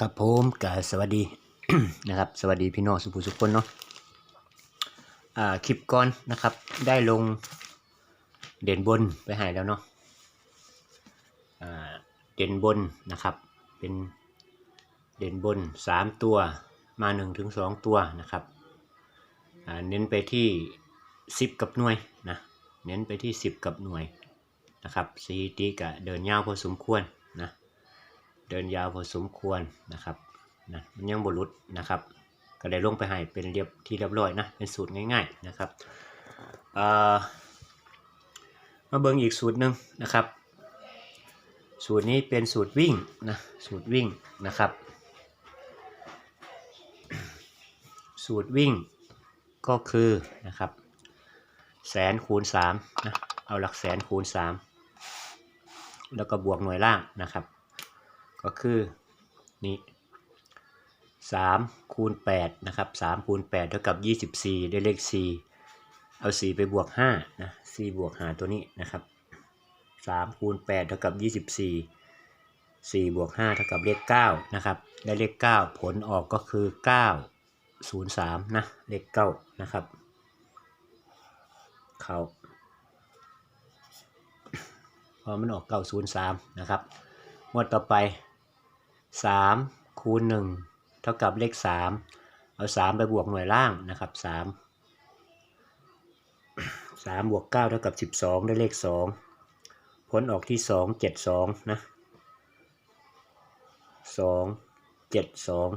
ครับผมกาสวัสดีนะครับ สวัสดีพี่น้องสุภูสุขคนเนาะอ่าคลิปก่อนนะครับ ได้ลงเด่นบนไปหายแล้วเนาะอ่าเด่นบนนะครับ เป็นเด่นบนสามตัวมาหนึ่งถึงสองตัวนะครับอ่าเน้นไปที่สิบกับหน่วยนะเน้นไปที่สิบกับหน่วยนะครับสีตีกะเดินยาวพอสมควรนะ เดินยาวพอสมควรนะครับนะมันยังบรุษนะครับ ก็ได้ลงไปให้เป็นเรียบที่เรียบร้อยนะเป็นสูตรง่าย ๆนะครับมาเบิ่งอีกสูตรหนึ่งนะครับ สูตรนี้เป็นสูตรวิ่งนะสูตรวิ่งนะครับ สูตรวิ่งก็คือนะครับแสนคูณ3นะเอาหลักแสนคูณ 3 แล้วก็บวกหน่วยล่างนะครับ ก็คือนี่สามคูณแปดนะครับสามคูณแปดเท่ากับยี่สิบสี่ได้เลขสี่เอาสี่ไปบวกห้านะสี่บวกหาตัวนี้นะครับสามคูณแปดเท่ากับยี่สิบสี่สี่บวกห้าเท่ากับเลขเก้านะครับได้เลขเก้าผลออกก็คือเก้าศูนย์สามนะเลขเก้านะครับเขาพอมันออกเก้าศูนย์สามนะครับงวดต่อไป สามคูณหนึ่งเท่ากับเลขสามเอาสามไปบวกหน่วยล่างนะครับสามสามบวกเก้าเท่ากับสิบสองได้เลขสองผลออกที่สองเจ็ดสองนะสองเจ็ดสอง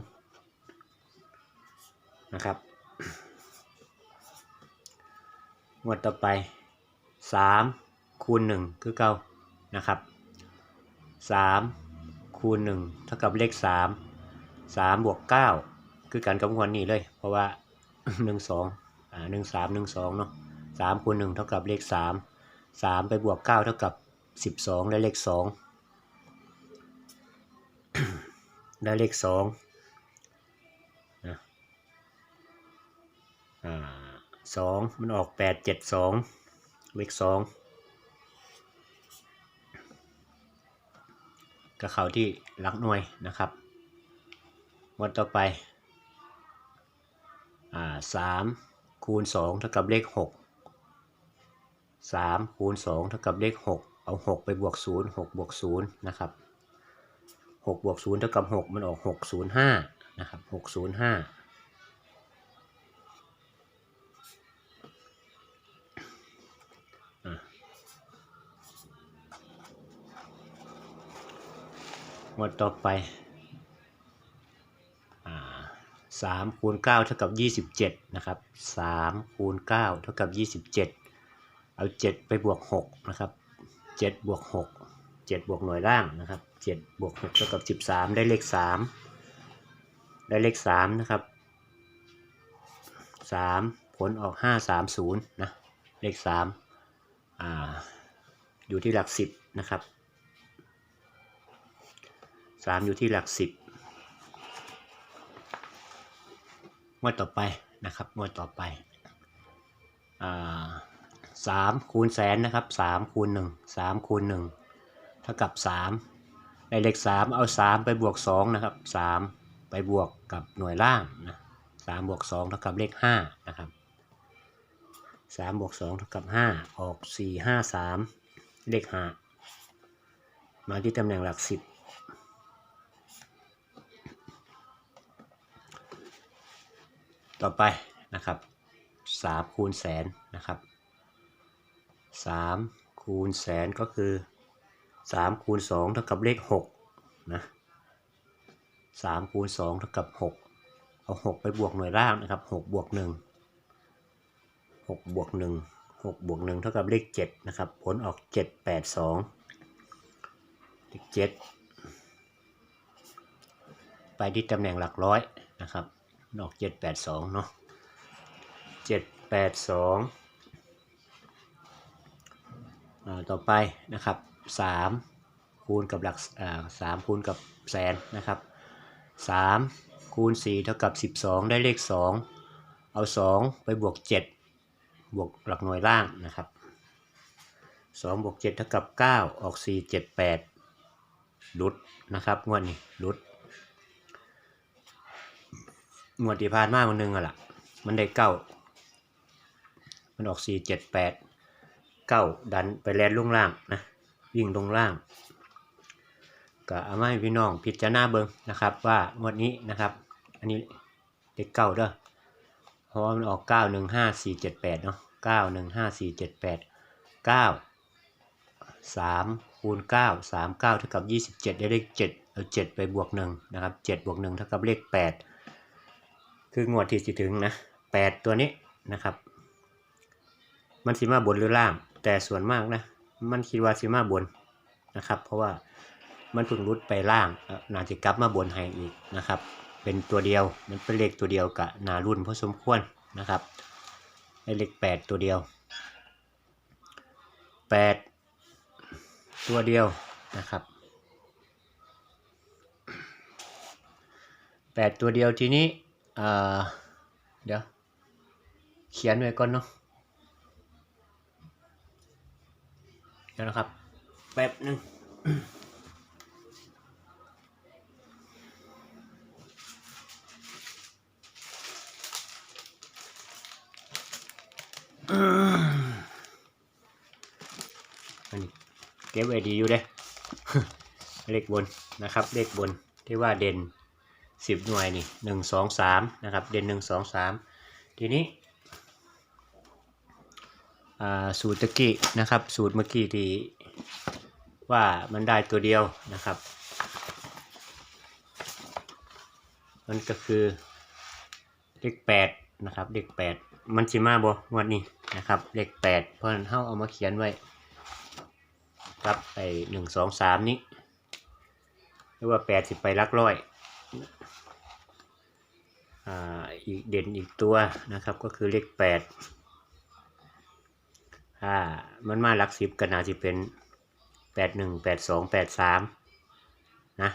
นะครับงวดต่อไปสามคูณหนึ่งคือเก้านะครับสาม คูณ1เท่ากับเลข 3 3บวก9คือการคำนวณนี่เลย เพราะว่า 1 2อ่ามหนึ่งสองเนาะสามคูณหนึ่งเท่ากับเลข 3 3 ไปบวก 9 เท่ากับ 12 ได้เลข 2 ได้เลข2นะอ่า2มันออก 8 7 2 เลข 2 กับเขาที่หลักหน่วยนะครับวันต่อไปอ่าสามคูณสองเท่ากับเลขหกสามคูณสองเท่ากับเลขหกเอาหกไปบวกศูนย์หกบวกศูนย์นะครับหกบวกศูนย์เท่ากับหกมันออกหกศูนย์ห้านะครับหกศูนย์ห้า วันต่อไปสามคูณเก้าเท่ากับยี่สิบเจ็ดนะครับสามคูณเก้าเท่ากับยี่สิบเจ็ดเอาเจ็ดไปบวกหกนะครับเจ็ดบวกหกเจ็ดบวกหน่วยล่างนะครับเจ็ดบวกหกเท่ากับสิบสามได้เลขสามได้เลขสามนะครับสามผลออกห้าสามศูนย์นะเลขสามอ่าอยู่ที่หลักสิบนะครับ สามอยู่ที่หลักสิบงวดต่อไปนะครับงวดต่อไปสามคูณแสนนะครับสามคูณหนึ่งสามคูณหนึ่งเท่ากับสามในเลขสามเอาสามไปบวกสองนะครับสามไปบวกกับหน่วยล่างนะสามบวกสองเท่ากับเลขห้านะครับสามบวกสองเท่ากับห้าออกสี่ห้าสามเลขห้ามาที่ตำแหน่งหลักสิบ ต่อไปนะครับสามคูณแสนนะครับสามคูณแสนก็คือสามคูณสองเท่ากับเลขหกนะสามคูณสองเท่ากับหกเอาหกไปบวกหน่วยล่างนะครับหกบวกหนึ่งหกบวกหนึ่งหกบวกหนึ่งเท่ากับเลขเจ็ดนะครับ ผลออกเจ็ดแปดสองเลขเจ็ดไปที่ตำแหน่งหลักร้อยนะครับ นอกเจ็ดแปดสองเนาะเจ็ดแปดสองต่อไปนะครับสามคูณกับหลักสามคูณกับแสนนะครับสามคูณสี่เท่ากับสิบสองได้เลขสองเอาสองไปบวกเจ็ดบวกหลักหน่วยล่างนะครับสองบวกเจ็ดเท่ากับเก้าออกสี่เจ็ดแปดลุดนะครับงวดนี้ลุด งวดที่ผ่านมาวันหนึ่งอะล่ะ มันได้เก้า มันออกสี่เจ็ดแปดเก้าดันไปแลนลงล่างนะวิ่งลงล่างก็เอามาให้พี่น้องพิจารณาเบิงนะครับ ว่างวดนี้นะครับ อันนี้เลขเก้าเด้อเพราะว่ามันออกเก้าหนึ่งห้าสี่เจ็ดแปดเนาะเก้าหนึ่งห้าสี่เจ็ดแปดเก้าสามคูณเก้าสามเก้าเท่ากับยี่สิบเจ็ดได้เลขเจ็ดเอาเจ็ดไปบวกหนึ่งนะครับเจ็ดบวกหนึ่งเท่ากับเลขแปด คืองวดที่จะถึงนะแปดตัวนี้นะครับ มันสิมาบนหรือล่าง แต่ส่วนมากนะ มันคิดว่าสิมาบนนะครับ เพราะว่ามันเพิ่งรุดไปล่างนาจะกลับมาบนให้อีกนะครับ เป็นตัวเดียวมันเป็นเลขตัวเดียวกับนารุ่นพอสมควรนะครับได้เลขแปดตัวเดียวแปดตัวเดียวนะครับแปดตัวเดียวทีนี้ อ่อเดี๋ยว เขียนไว้ก่อนเนาะเดี๋ยวนะครับ แป๊บหนึ่งอันนี้เก็บไว้ดีอยู่เด้ เลขบนนะครับ เลขบนที่ว่าเด่น สิบหน่วยนี่หนึ่งสองสามนะครับ เด่นหนึ่งสองสามทีนี้สูตรตะกี้นะครับ สูตรเมื่อกี้ที่ว่ามันได้ตัวเดียวนะครับ มันก็คือเลขแปดนะครับเลขแปดมันสิมาบงวดนี้นะครับเลขแปดเพราะนั้นเฮาเอามาเขียนไว้ครับไปหนึ่งสองสามนี้หรือว่าแปดสิบไปหลักร้อย อีกเด่นอีกตัวนะครับก็คือเลขแปดถ้ามันมาหลักสิบก็น่าจะเป็นแปดหนึ่งแปดสองแปดสามนะ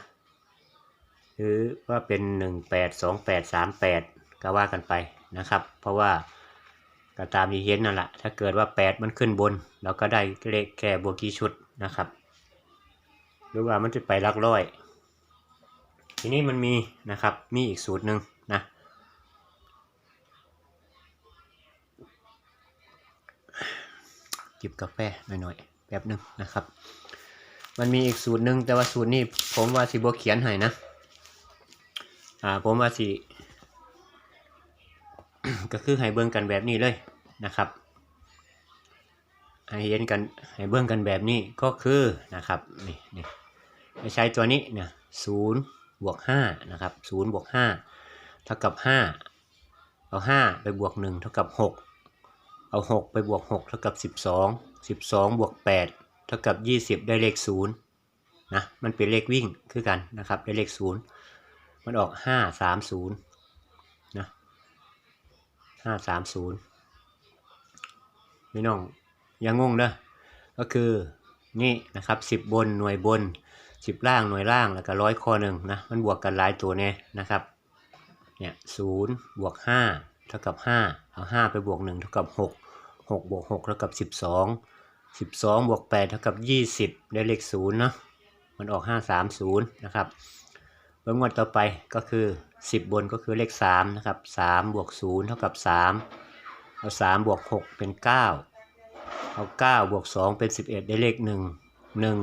หรือว่าเป็นหนึ่งแปดสองแปดสามแปดก็ว่ากันไปนะครับ เพราะว่าก็ตามที่เห็นนั่นแหละถ้าเกิดว่าแปดมันขึ้นบน เราก็ได้เลขแค่บวกกี่ชุดนะครับ หรือว่ามันจะไปลักร้อย ทีนี้มันมีนะครับ มีอีกสูตรหนึ่งนะจิบกาแฟหน่อยๆ แป๊บหนึงนะครับ มันมีอีกสูตรหนึ่งแต่ว่าสูตรนี้ผมว่าสิบเขียนให้นะ อ่า ผมว่าสิ ก็คือให้เบิ่งกันแบบนี้เลยนะครับ ให้เห็นกัน ให้เบิ่งกันแบบนี้ก็คือนะครับ นี่นี่ใช้ตัวนี้เนี่ยศูนย์ บวกห้านะครับศูนย์บวกห้าเท่ากับห้าเอาห้าไปบวกหนึ่งเท่ากับหกเอาหกไปบวกหกเท่ากับสิบสองสิบสองบวกแปดเท่ากับยี่สิบได้เลขศูนย์นะมันเป็นเลขวิ่งคือกันนะครับได้เลขศูนย์มันออกห้าสามศูนย์นะห้าสามศูนย์พี่น้องอย่างงงเด้อก็คือนี่นะครับสิบบนหน่วยบน สิบล่างหน่วยล่างแล้วก็ร้อยคอหนึ่งนะมันบวกกันหลายตัวเนี่ยนะครับเนี่ยศูนย์บวกห้าเท่ากับห้าเอาห้าไปบวกหนึ่งเท่ากับหกหกบวกหกเท่ากับสิบสองสิบสองบวกแปดเท่ากับยี่สิบได้เลขศูนย์เนาะมันออกห้าสามศูนย์นะครับเบื้องวันต่อไปก็คือสิบบนก็คือเลขสามนะครับสามบวกศูนย์เท่ากับสามเอาสามบวกหกเป็นเก้าเอาเก้าบวกสองเป็นสิบเอ็ดได้เลขหนึ่งหนึ่ง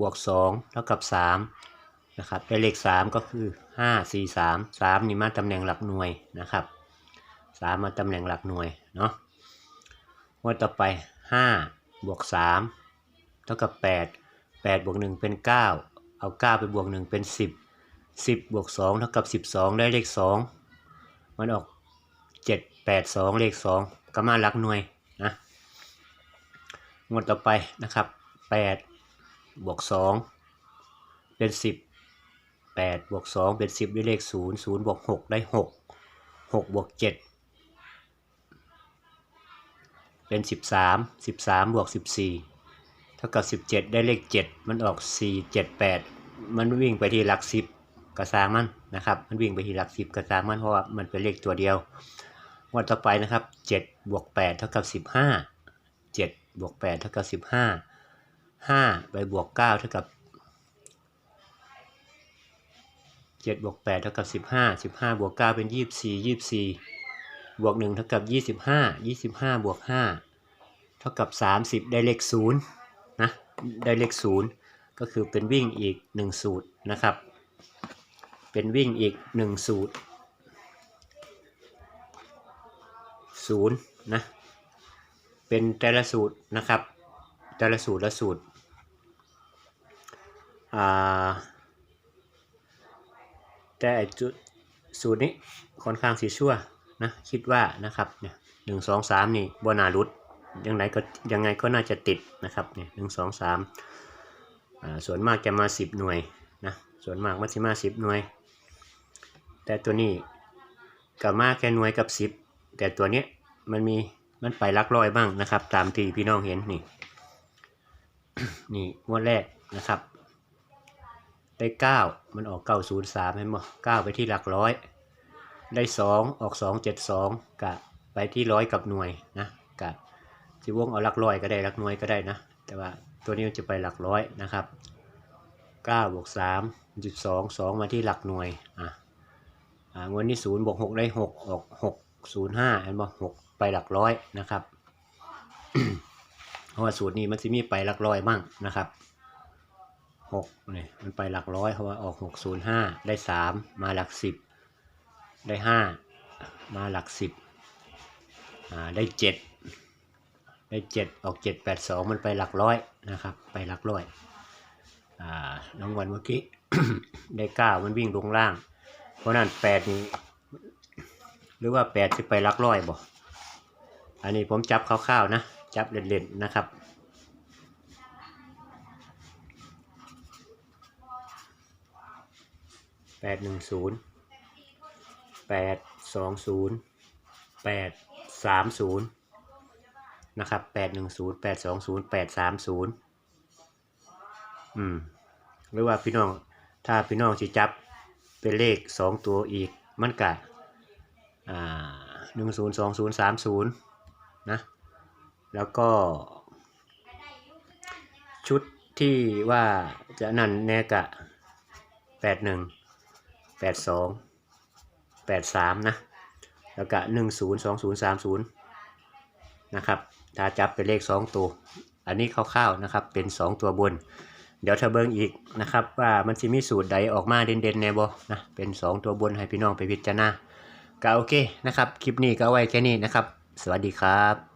บวกสองเท่ากับสามนะครับได้เลขสามก็คือห้าสี่สามสามนี่มาตำแหน่งหลักหน่วยนะครับสามมาตำแหน่งหลักหน่วยเนาะงวดต่อไปห้าบวกสามเท่ากับแปดแปดบวกหนึ่งเป็นเก้าเอาเก้าไปบวกหนึ่งเป็นสิบสิบบวกสองเท่ากับสิบสองได้เลขสองมันออกเจ็ดแปดสองเลขสองก็มาหลักหน่วยนะงวดต่อไปนะครับแปด บวกสองเป็นสิบแปดบวกสองเป็นสิบได้เลขศูนย์ศูนย์บวกหกได้หกหกบวกเจ็ดเป็นสิบสามสิบสามบวกสิบสี่เท่ากับสิบเจ็ดได้เลขเจ็ดมันออกสี่เจ็ดแปดมันวิ่งไปที่หลักสิบกระซางมันนะครับ มันวิ่งไปที่หลักสิบกระซางมันเพราะว่ามันเป็นเลขตัวเดียววันต่อไปนะครับเจ็ดบวกแปดเท่ากับสิบห้าเจ็ดบวกแปดเท่ากับสิบห้า ห้าไปบวกเก้าเท่ากับเจ็ดบวกแปดเท่ากับสิบห้าสิบห้าบวกเก้าเป็นยี่สิบสี่ยี่สิบสี่บวกหนึ่งเท่ากับยี่สิบห้ายี่สิบห้าบวกห้าเท่ากับสามสิบได้เลขศูนย์นะ ได้เลขศูนย์ก็คือเป็นวิ่งอีกหนึ่งสูตรนะครับ เป็นวิ่งอีกหนึ่งสูตรศูนย์นะ เป็นแต่ละสูตรนะครับ แต่ละสูตรละสูตร แต่ไอจุดสูตรนี้ค่อนข้างสีชั่วนะคิดว่านะครับเนี่ยหนึ่งสองสามนี่บนารุดยังไงก็ยังไงก็น่าจะติดนะครับเนี่ยหนึ่งสองสามอ่าส่วนมากจะมาสิบหน่วยนะส่วนมากมันจะมาสิบหน่วย แต่ตัวนี้ก็มาแค่หน่วยกับสิบแต่ตัวเนี้ยมันมีมันไปลักร้อยบ้างนะครับ ตามที่พี่น้องเห็นนี่นี่งวดแรกนะครับ ได้เก้ามันออกเก้าศูนย์สามเห็นบ่เก้าไปที่หลักร้อย ได้สองออกสองเจ็ดสองกะไปที่ร้อยกับหน่วยนะกะจิวงเอาหลักร้อยก็ได้หลักหน่วยก็ได้นะ แต่ว่าตัวนี้จะไปหลักร้อยนะครับเก้าบวกสามจุดสองสองมาที่หลักหน่วยอะอ่างวดนี้ศูนย์บวกหกได้หกออกหกศูนย์ห้าเห็นบ่หกไปหลักร้อยนะครับเพราะว่าสูตรนี้มันจะมีไปหลักร้อยบ้างนะครับ หกเนี่ยมันไปหลักร้อยเพราะว่าออกหกศูนย์ห้าได้สามมาหลักสิบได้ห้ามาหลักสิบอ่าได้เจ็ดได้เจ็ดออกเจ็ดแปดสองมันไปหลักร้อยนะครับไปหลักร้อยอ่าน้องวันเมื่อกี้ ได้เก้ามันวิ่งลงล่าง เพราะนั้นแปดนี้หรือว่าแปดจะไปหลักร้อยบ่อันนี้ผมจับคร่าวๆนะจับเล่นๆนะครับ แปดหนึ่งศูนย์แปดสองศูนย์แปดสามศูนย์นะครับแปดหนึ่งศูนย์แปดสองศูนย์แปดสามศูนย์อืมหรือว่าพี่น้องถ้าพี่น้องจะจับเป็นเลขสองตัวอีกมันกะอ่าหนึ่งศูนย์สองศูนย์สามศูนย์นะแล้วก็ ชุดที่ว่าจะนั่นแน่กะแปดหนึ่ง แปดสองแปดสามนะ แล้วก็หนึ่งศูนย์สองศูนย์สามศูนย์นะครับ ถ้าจับเป็นเลขสองตัว อันนี้คร่าวๆนะครับ เป็นสองตัวบน เดี๋ยวถ้าเบิ้งอีกนะครับ ว่ามันจะมีสูตรใดออกมาเด่นๆในบ่นะ เป็นสองตัวบนให้พี่น้องไปพิจารณาก็โอเคนะครับ คลิปนี้ก็ไว้แค่นี้นะครับ สวัสดีครับ